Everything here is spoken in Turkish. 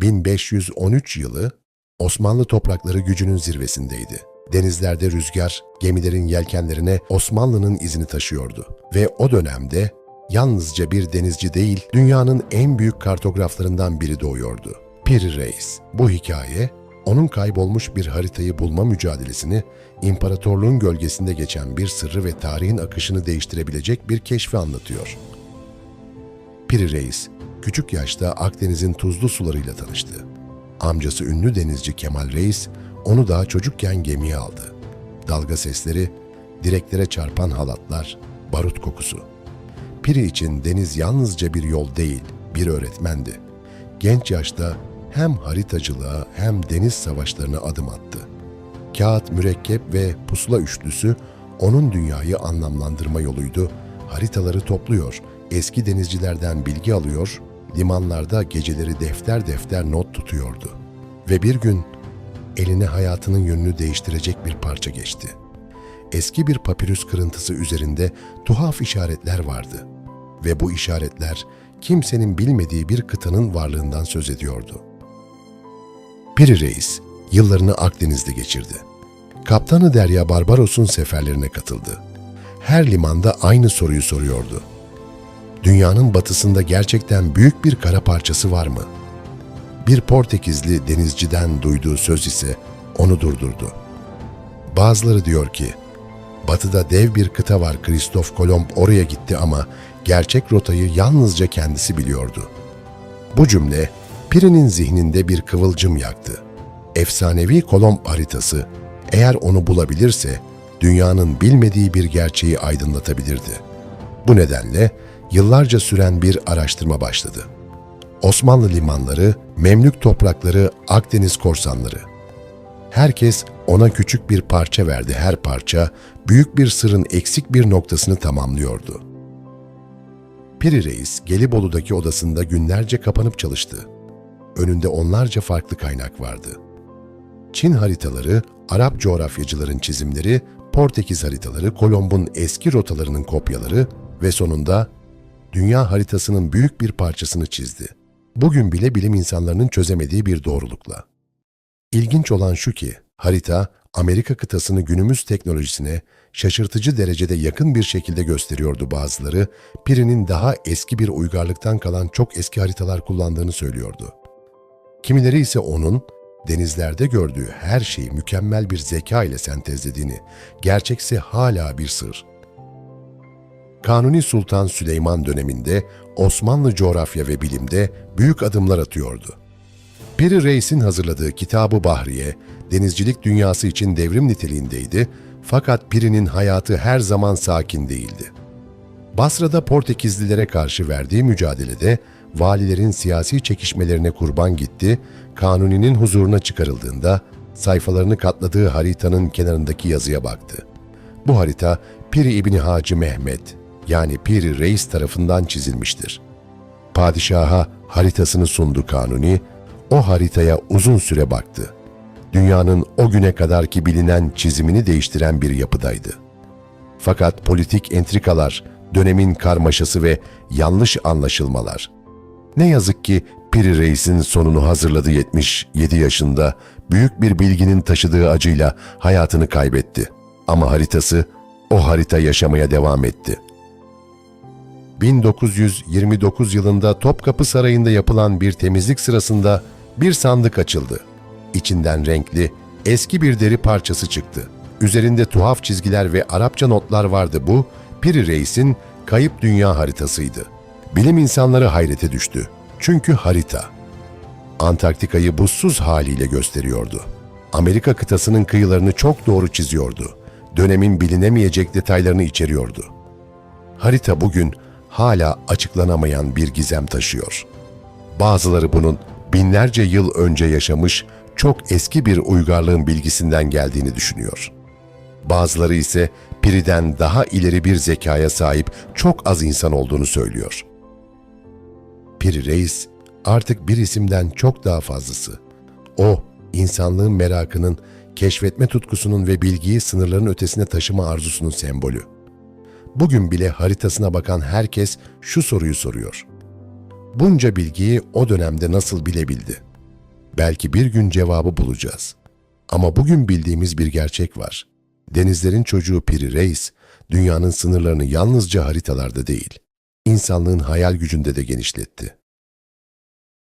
1513 yılı Osmanlı toprakları gücünün zirvesindeydi. Denizlerde rüzgar, gemilerin yelkenlerine Osmanlı'nın izini taşıyordu. Ve o dönemde yalnızca bir denizci değil, dünyanın en büyük kartograflarından biri doğuyordu. Piri Reis. Bu hikaye, onun kaybolmuş bir haritayı bulma mücadelesini, imparatorluğun gölgesinde geçen bir sırrı ve tarihin akışını değiştirebilecek bir keşfi anlatıyor. Piri Reis, küçük yaşta Akdeniz'in tuzlu sularıyla tanıştı. Amcası ünlü denizci Kemal Reis, onu daha çocukken gemiye aldı. Dalga sesleri, direklere çarpan halatlar, barut kokusu. Piri için deniz yalnızca bir yol değil, bir öğretmendi. Genç yaşta hem haritacılığa hem deniz savaşlarına adım attı. Kağıt, mürekkep ve pusula üçlüsü onun dünyayı anlamlandırma yoluydu. Haritaları topluyor, eski denizcilerden bilgi alıyor, limanlarda geceleri defter defter not tutuyordu. Ve bir gün eline hayatının yönünü değiştirecek bir parça geçti. Eski bir papirüs kırıntısı üzerinde tuhaf işaretler vardı ve bu işaretler kimsenin bilmediği bir kıtanın varlığından söz ediyordu. Piri Reis yıllarını Akdeniz'de geçirdi. Kaptanı Derya Barbaros'un seferlerine katıldı. Her limanda aynı soruyu soruyordu. Dünyanın batısında gerçekten büyük bir kara parçası var mı? Bir Portekizli denizciden duyduğu söz ise onu durdurdu. Bazıları diyor ki, batıda dev bir kıta var Kristof Kolomb oraya gitti ama gerçek rotayı yalnızca kendisi biliyordu. Bu cümle Piri'nin zihninde bir kıvılcım yaktı. Efsanevi Kolomb haritası eğer onu bulabilirse dünyanın bilmediği bir gerçeği aydınlatabilirdi. Bu nedenle yıllarca süren bir araştırma başladı. Osmanlı limanları, Memlük toprakları, Akdeniz korsanları. Herkes ona küçük bir parça verdi. Her parça büyük bir sırın eksik bir noktasını tamamlıyordu. Piri Reis Gelibolu'daki odasında günlerce kapanıp çalıştı. Önünde onlarca farklı kaynak vardı. Çin haritaları, Arap coğrafyacıların çizimleri, Portekiz haritaları, Kolomb'un eski rotalarının kopyaları ve sonunda dünya haritasının büyük bir parçasını çizdi. Bugün bile bilim insanlarının çözemediği bir doğrulukla. İlginç olan şu ki, harita Amerika kıtasını günümüz teknolojisine şaşırtıcı derecede yakın bir şekilde gösteriyordu bazıları, Piri'nin daha eski bir uygarlıktan kalan çok eski haritalar kullandığını söylüyordu. Kimileri ise onun denizlerde gördüğü her şeyi mükemmel bir zeka ile sentezlediğini, gerçekse hala bir sır. Kanuni Sultan Süleyman döneminde Osmanlı coğrafya ve bilimde büyük adımlar atıyordu. Piri Reis'in hazırladığı Kitabı Bahriye, denizcilik dünyası için devrim niteliğindeydi fakat Piri'nin hayatı her zaman sakin değildi. Basra'da Portekizlilere karşı verdiği mücadelede valilerin siyasi çekişmelerine kurban gitti, Kanuni'nin huzuruna çıkarıldığında sayfalarını katladığı haritanın kenarındaki yazıya baktı. Bu harita Piri İbni Hacı Mehmet yani Piri Reis tarafından çizilmiştir. Padişaha haritasını sundu Kanuni, o haritaya uzun süre baktı. Dünyanın o güne kadarki bilinen çizimini değiştiren bir yapıdaydı. Fakat politik entrikalar, dönemin karmaşası ve yanlış anlaşılmalar. Ne yazık ki Piri Reis'in sonunu hazırladı 77 yaşında büyük bir bilginin taşıdığı acıyla hayatını kaybetti. Ama haritası o harita yaşamaya devam etti. 1929 yılında Topkapı Sarayı'nda yapılan bir temizlik sırasında bir sandık açıldı. İçinden renkli, eski bir deri parçası çıktı. Üzerinde tuhaf çizgiler ve Arapça notlar vardı bu, Piri Reis'in kayıp dünya haritasıydı. Bilim insanları hayrete düştü. Çünkü harita. Antarktika'yı buzsuz haliyle gösteriyordu. Amerika kıtasının kıyılarını çok doğru çiziyordu. Dönemin bilinemeyecek detaylarını içeriyordu. Harita bugün hala açıklanamayan bir gizem taşıyor. Bazıları bunun binlerce yıl önce yaşamış çok eski bir uygarlığın bilgisinden geldiğini düşünüyor. Bazıları ise Piri'den daha ileri bir zekaya sahip çok az insan olduğunu söylüyor. Piri Reis artık bir isimden çok daha fazlası. O, insanlığın merakının, keşfetme tutkusunun ve bilgiyi sınırların ötesine taşıma arzusunun sembolü. Bugün bile haritasına bakan herkes şu soruyu soruyor. Bunca bilgiyi o dönemde nasıl bilebildi? Belki bir gün cevabı bulacağız. Ama bugün bildiğimiz bir gerçek var. Denizlerin çocuğu Piri Reis, dünyanın sınırlarını yalnızca haritalarda değil, insanlığın hayal gücünde de genişletti.